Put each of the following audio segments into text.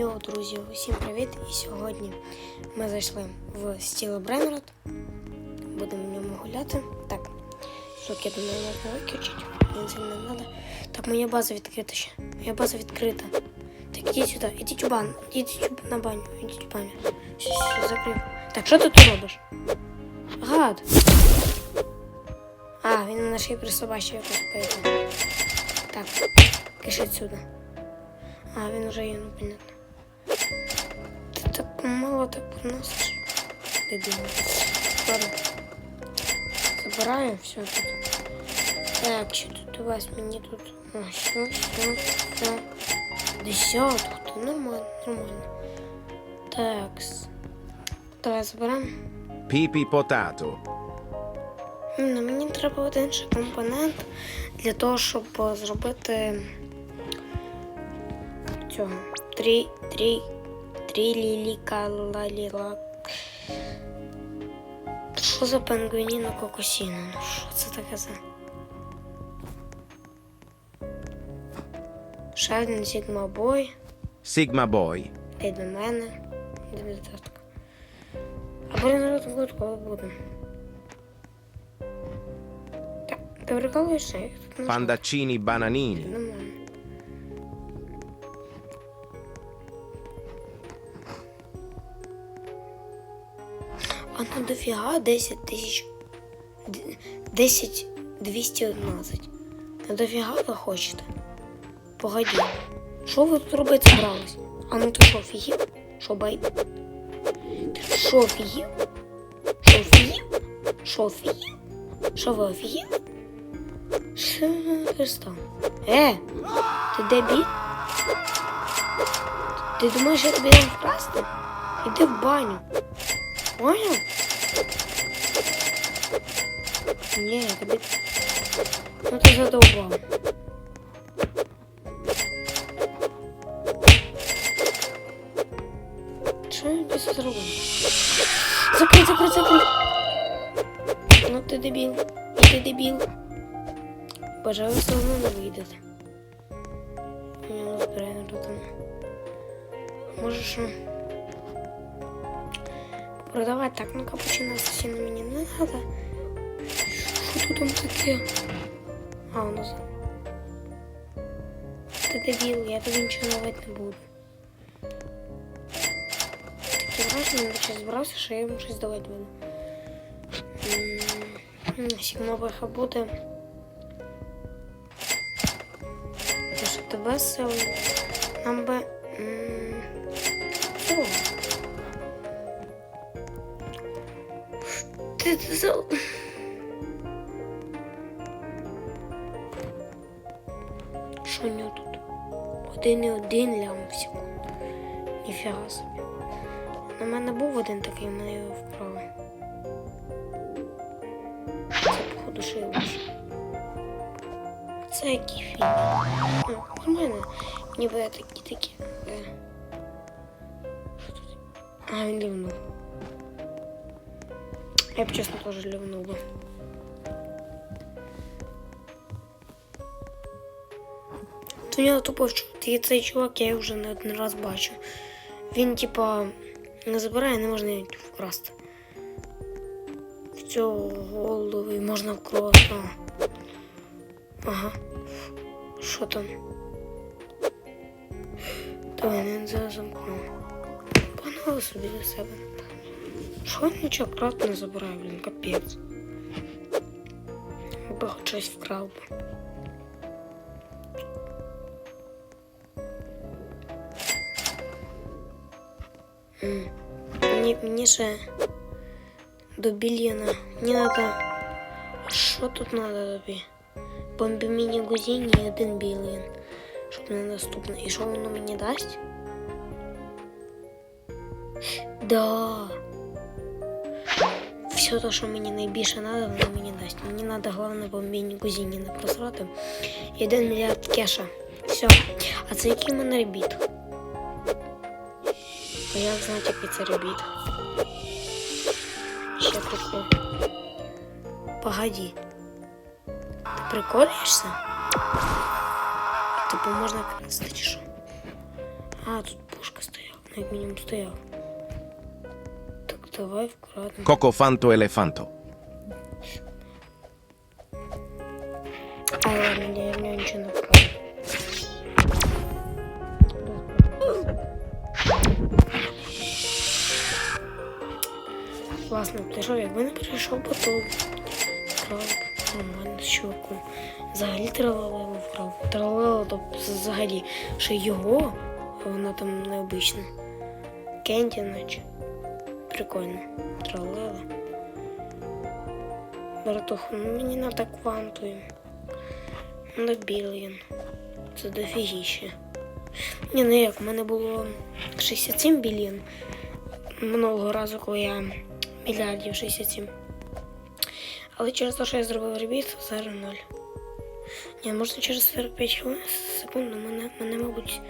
Йоу, друзі, усім привіт! І сьогодні ми зайшли в стіло Бренрод. Будемо в ньому гуляти. Так, звук я думаю, можна виключити. Він не треба. Так, моя база відкрита ще. Моя база відкрита. Так, ідіть сюди, ідіть у бан, ідіть на баню, ідіть у баню. Все, все, закрив. Так, що ти тут робиш? Гад. А, він на шиї присобачив якось поэтому. Так, киш отсюда. А, він уже є, ну понятно. Так мало так приносиш. Дебіл. Ладно. Забираю все тут. Так, що тут у вас мені тут? О, все, все, все. Десятку, то нормально, нормально. Такс. Давай заберемо. Pipi potato. Ну, мені треба один ще компонент для того, щоб е, зробити цього. Три, три, три ліліка лаліла. Що за пангвініна кокосіна? Ну що це таке за? Ще один Sigma Boy. Sigma Boy. Ей до мене. До татка. А блін, народ гуд, коли будемо. Так, ти прикалуєшся? Я тут не знаю. Дофіга 10 тисяч. д- 10 211. Ну дофіга ви хочете? Погоді. Що ви тут робити збирались? А ну ти що, офігів? Що бай? Ти що офігів? Що офігів? Що офігів? Що ви офігів? Що ви? Е, ти дебіл? Ти думаєш, я тобі дам вкрасти? Іди в баню. Понял? Ні, я тобі... Ну ти задовбав. Що я це зробив? Закрий, закрий, закрий. Ну дебіл. І ти дебіл. Бажаю, все одно не вийдете. Я не збираю там. Може що? Продавати так, ну капучино сильно мені не надо. Що тут там таке? А, у нас. Ти дебіл, я тобі нічого давати не буду. Таке враження, він зараз збирався, що я йому щось давати буду. Сігмовиха буде. Те, що тебе сил. Нам би. м, цього. Ти Що у нього тут? Один і один лям в секунду. Ніфіга собі. На мене був один такий, мене його вкрали. Це походу й лише. Це який фільм? Ну, нормально. Ніби такі такі. Е. Що тут? А, він лівнув. Я б чесно теж лівнув би. То у нього тупо вчу- цей чувак, я вже не один раз бачу. Він, типа, не забирає, не можна вкрасти. В цього голови можна вкрасти. Ага. Що там? Давай, зараз замкнув. Погнали собі до себе. Що він нічого крат не забирає, блін, капець. Якби хоч щось вкрав би. М. Мені, мені ще до більйона. Мені надо. Що тут надо тобі? Бомбіміні гузіні і один білин. Щоб не наступне. І що воно мені дасть? Да. Все те, що мені найбільше треба, воно мені дасть. Мені треба головне бомбіні гузіні не просрати. І один мільярд кеша. Все. А це який в мене ребіт? А як знати, який це ребіт? Ще прикол. Погоди. Ти приколюєшся? Типу можна красти чи що? А, тут пушка стояв, ну як мінімум стояв. Давай вкрадемо. Cocofanto elefanto. А ладно, я нього нічого не вкраду. Ти що, якби не прийшов би, то вкрав нормально з чуваком. Взагалі тралалело вкрав. Тралалело, то взагалі, що його, воно там необичне. Кенді, наче. Прикольно. Тралалело. Братуху, ну мені надо квантую. На білін. Це дофігіще. Ні, ну як, в мене було 67 білін минулого разу, коли я мільярдів 67. Але через те, що я зробив ребіт, зараз 0. Ні, можна через 45 хвилин секунд, ну, мене, мене, мабуть.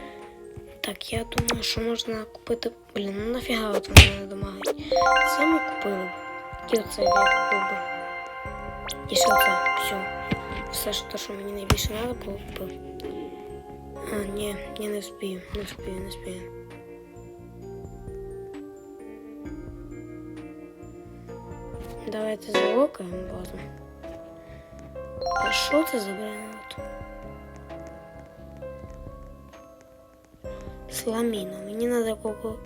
Так, я думаю, що можна купити. Блін, ну нафіга от мене не домагають. Це ми купили. І оце я купив би. І ще це, все. Все те, що мені найбільше треба купив. А, ні, ні, не вспію, не вспію, не вспію. Давайте залокаємо базу. А що це за бренот? Сламіна. Мені треба коко...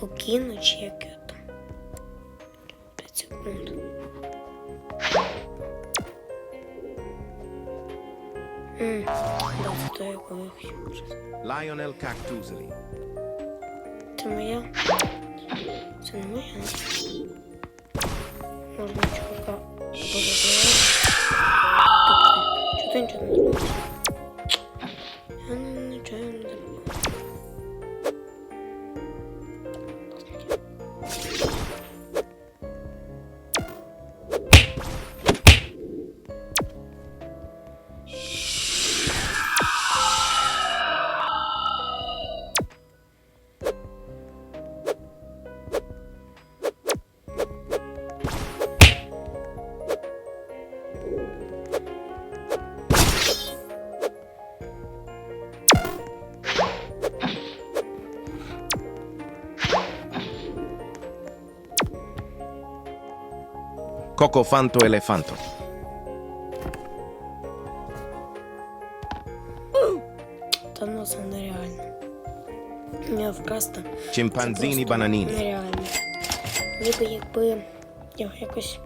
Кокіну чи як його там. 5 секунд. Ммм, да, це то, якого я хотів. Lionel Cactusli. Це моя. Це не моя. Можна чувака. Cocofanto elefanto. Та ну це нереально. Я вкрасти. Chimpanzini bananini. Нереально. Ніби якби його якось.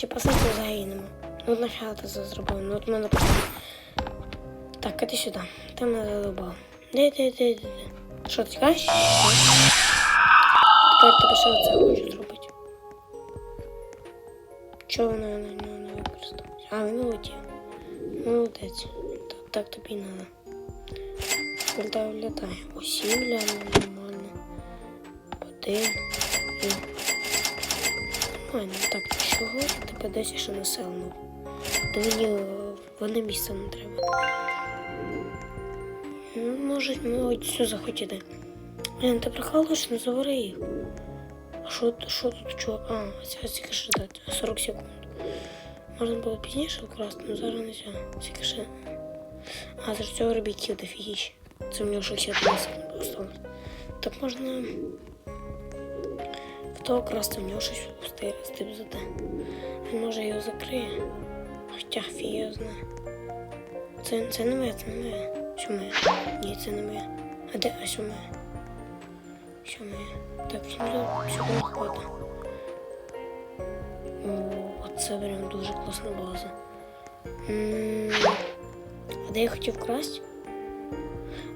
Типа сенсу взагалі нема. Ну нафіга ти це зробив? Ну от мене просто. Так, іди сюди. Ти мене задобав. Де, де, де, де, де. Що ти тікаєш? Тепер тебе що це хочу зробити. Чого вона не використовується? А, він улетів. Молодець. Так, так тобі надо. Літай, літай. Усі гляну нормально. Один. І... Нормально. Так, чого я тебе досі ще населено? Та мені е, вони місце не треба. Ну, можуть, можуть все захотіти. Блін, ти прикалуєш, не завари їх. Що, що тут чувак? А, це тільки ще дати. 40 секунд. Можна було пізніше вкрасти, але зараз не все. Тільки. А, за цього робіть дофігіще. Це нього 61 секунд осталось. Так можна. В того красти в нього щось пустий стип за те. Він може його закриє. Хоча фі його знає. Це, це не моє, це не моє. Що моє? Ні, це не моє. А де? А що моє? Що моє? Так, сюди, сюди хватить. О, це прям дуже класна база. М, А де я хотів красти?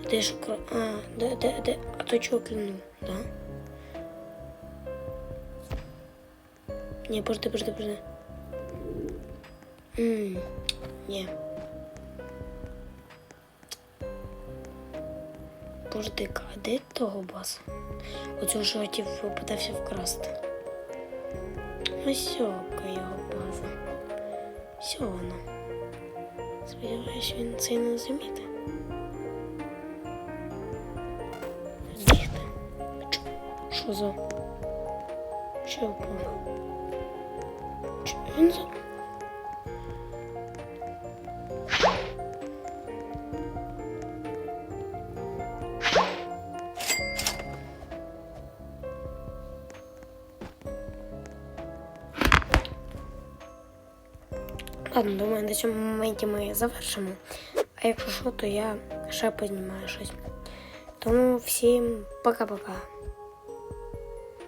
А де я шукав? А, де, де, де? А то чого клянув, да? Ні, подожди, подожди, подожди. Ммм, ні. Подожди, а де того баса? Оцього що хотів попитався вкрасти. Ось ока його база. Все воно. Сподіваюсь, він це не замітить. Бігти. Що за? Що впав? Ч- Він за... Ладно, думаю, на цьому моменті ми завершимо. А якщо що, то я ще познімаю щось. Тому всім пока-пока.